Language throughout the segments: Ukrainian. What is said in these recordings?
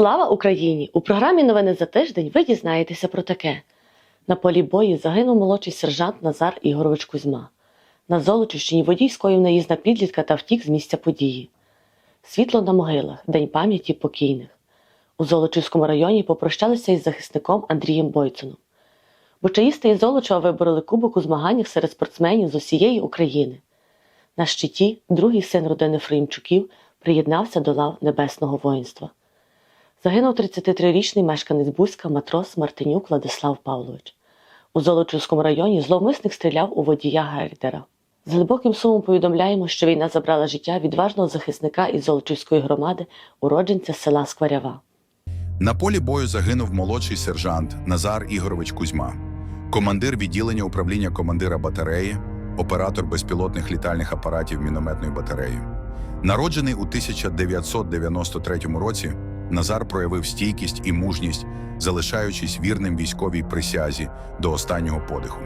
Слава Україні! У програмі Новини за тиждень ви дізнаєтеся про таке. На полі бою загинув молодший сержант Назар Ігорович Кузьма. На Золочівщині водій скоїв наїзд на підлітка та втік з місця події. Світло на могилах, День пам'яті покійних. У Золочівському районі попрощалися із захисником Андрієм Бойцуном. Бочаїсти із Золочева вибороли кубок у змаганнях серед спортсменів з усієї України. На щиті другий син родини Фреймчуків приєднався до лав небесного воїнства. Загинув 33-річний мешканець Бузька матрос Мартинюк Владислав Павлович. У Золочівському районі зловмисник стріляв у водія Гердера. З глибоким сумом повідомляємо, що війна забрала життя відважного захисника із Золочівської громади, уродженця села Скварява. На полі бою загинув молодший сержант Назар Ігорович Кузьма, командир відділення управління командира батареї, оператор безпілотних літальних апаратів мінометної батареї. Народжений у 1993 році, Назар проявив стійкість і мужність, залишаючись вірним військовій присязі до останнього подиху.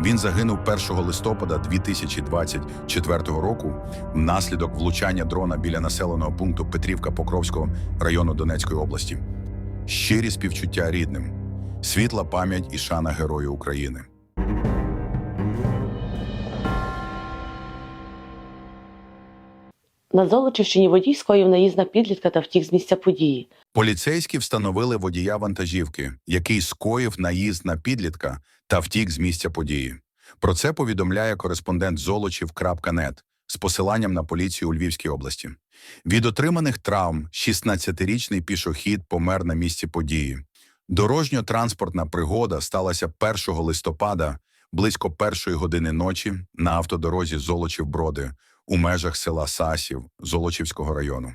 Він загинув 1 листопада 2024 року внаслідок влучання дрона біля населеного пункту Петрівка Покровського району Донецької області. Щирі співчуття рідним, світла пам'ять і шана Герою України. На Золочівщині водій скоїв наїзд на підлітка та втік з місця події. Поліцейські встановили водія вантажівки, який скоїв наїзд на підлітка та втік з місця події. Про це повідомляє кореспондент Золочів.нет з посиланням на поліцію у Львівській області. Від отриманих травм 16-річний пішохід помер на місці події. Дорожньо-транспортна пригода сталася 1 листопада близько першої години ночі на автодорозі Золочів-Броди у межах села Сасів Золочівського району.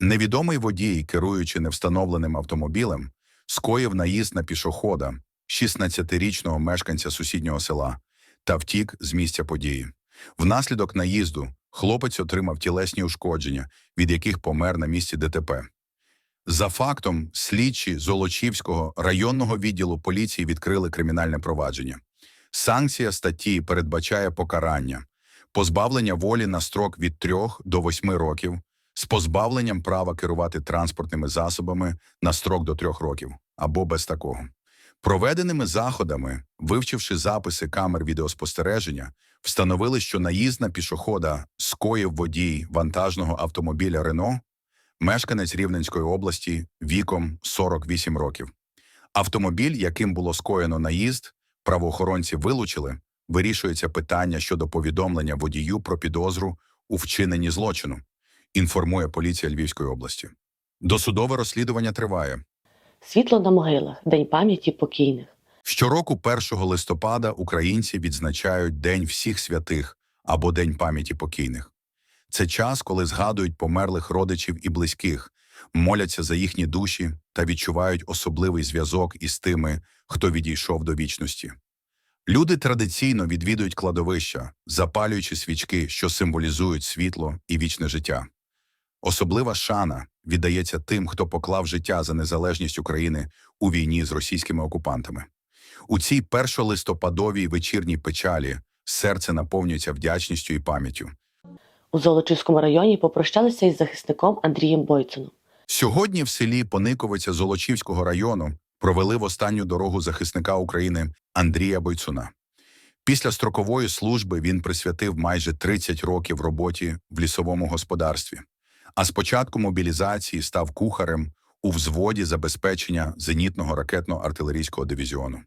Невідомий водій, керуючи невстановленим автомобілем, скоїв наїзд на пішохода, 16-річного мешканця сусіднього села, та втік з місця події. Внаслідок наїзду хлопець отримав тілесні ушкодження, від яких помер на місці ДТП. За фактом, слідчі Золочівського районного відділу поліції відкрили кримінальне провадження. Санкція статті передбачає покарання позбавлення волі на строк від 3 до 8 років з позбавленням права керувати транспортними засобами на строк до 3 років або без такого. Проведеними заходами, вивчивши записи камер відеоспостереження, встановили, що наїзд на пішохода скоїв водій вантажного автомобіля Рено, мешканець Рівненської області віком 48 років. Автомобіль, яким було скоєно наїзд, правоохоронці вилучили, вирішується питання щодо повідомлення водію про підозру у вчиненні злочину, інформує поліція Львівської області. Досудове розслідування триває. Світло на могилах, День пам'яті покійних. Щороку 1 листопада українці відзначають День всіх святих або День пам'яті покійних. Це час, коли згадують померлих родичів і близьких, моляться за їхні душі та відчувають особливий зв'язок із тими, хто відійшов до вічності. Люди традиційно відвідують кладовища, запалюючи свічки, що символізують світло і вічне життя. Особлива шана віддається тим, хто поклав життя за незалежність України у війні з російськими окупантами. У цій першолистопадовій вечірній печалі серце наповнюється вдячністю і пам'яттю. У Золочівському районі попрощалися із захисником Андрієм Бойцуном. Сьогодні в селі Пониковиця Золочівського району провели в останню дорогу захисника України Андрія Бойцуна. Після строкової служби він присвятив майже 30 років роботі в лісовому господарстві, а з початку мобілізації став кухарем у взводі забезпечення зенітного ракетно-артилерійського дивізіону.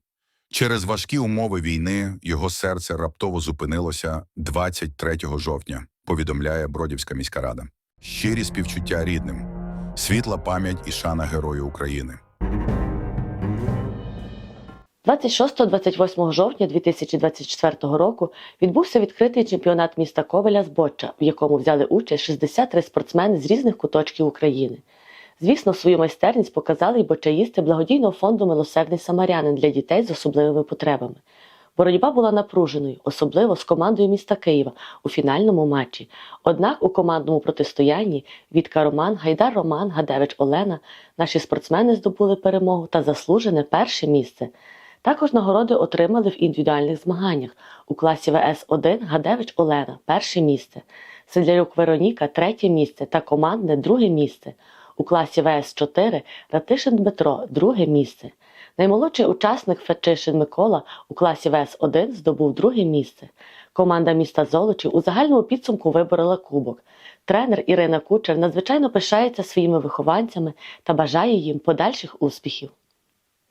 Через важкі умови війни його серце раптово зупинилося 23 жовтня, повідомляє Бродівська міська рада. Щирі співчуття рідним, світла пам'ять і шана Герою України. 26-28 жовтня 2024 року відбувся відкритий чемпіонат міста Ковеля з Боча, в якому взяли участь 63 спортсмени з різних куточків України. Звісно, свою майстерність показали й бочаїсти благодійного фонду Милосердний Самарянин для дітей з особливими потребами. Боротьба була напруженою, особливо з командою міста Києва у фінальному матчі. Однак у командному протистоянні Вітка Роман, Гайдар Роман, Гадевич Олена наші спортсмени здобули перемогу та заслужене перше місце. Також нагороди отримали в індивідуальних змаганнях у класі ВС-1 Гадевич Олена перше місце, Седлярюк Вероніка третє місце та командне друге місце. у класі ВС-4 Ратишин Дмитро друге місце. Наймолодший учасник Фетчишин Микола у класі ВС-1 здобув друге місце. Команда міста Золочів у загальному підсумку виборола кубок. Тренер Ірина Кучер надзвичайно пишається своїми вихованцями та бажає їм подальших успіхів.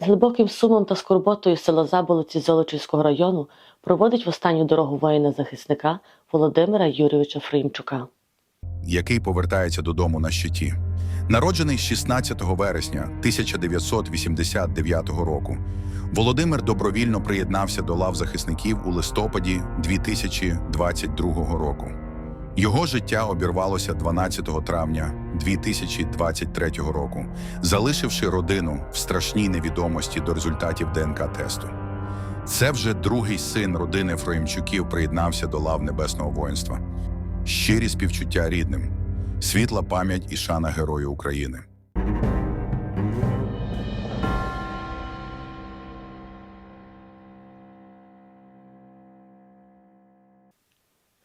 З глибоким сумом та скорботою село Заболоці Золочівського району проводить в останню дорогу воїна-захисника Володимира Юрійовича Фреймчука. який повертається додому на щиті. Народжений 16 вересня 1989 року, Володимир добровільно приєднався до лав захисників у листопаді 2022 року. Його життя обірвалося 12 травня 2023 року, залишивши родину в страшній невідомості до результатів ДНК-тесту. Це вже другий син родини Фроїмчуків приєднався до лав небесного воїнства. Щирі співчуття рідним, світла пам'ять і шана Герою України.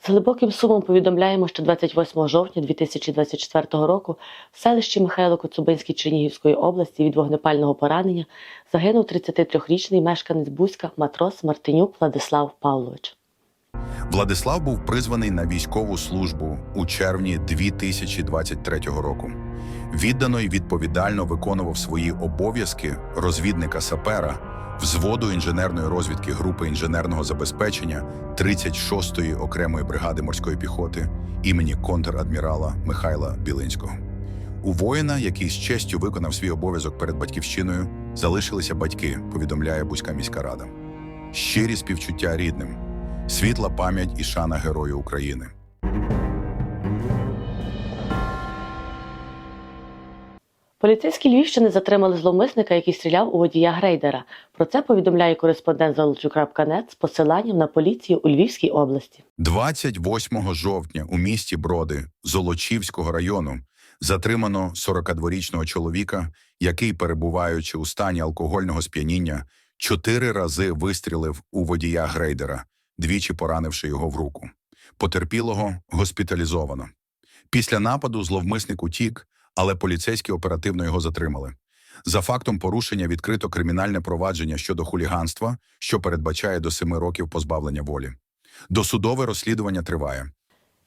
Глибоким сумом повідомляємо, що 28 жовтня 2024 року в селищі Михайло Коцубинській Чернігівської області від вогнепального поранення загинув 33-річний мешканець Бузька матрос Мартинюк Владислав Павлович. Владислав був призваний на військову службу у червні 2023 року. Віддано й відповідально виконував свої обов'язки розвідника сапера взводу інженерної розвідки групи інженерного забезпечення 36-ї окремої бригади морської піхоти імені контр-адмірала Михайла Білинського. У воїна, який з честю виконав свій обов'язок перед батьківщиною, залишилися батьки, повідомляє Бузька міська рада. Щирі співчуття рідним, світла пам'ять і шана Герою України. Поліцейські Львівщини затримали зловмисника, який стріляв у водія грейдера. Про це повідомляє кореспондент Золочу.нет з посиланням на поліцію у Львівській області. 28 жовтня у місті Броди Золочівського району затримано 42-річного чоловіка, який, перебуваючи у стані алкогольного сп'яніння, чотири рази вистрілив у водія грейдера, двічі поранивши його в руку. Потерпілого госпіталізовано. Після нападу зловмисник утік, але поліцейські оперативно його затримали. За фактом порушення відкрито кримінальне провадження щодо хуліганства, що передбачає до семи років позбавлення волі. Досудове розслідування триває.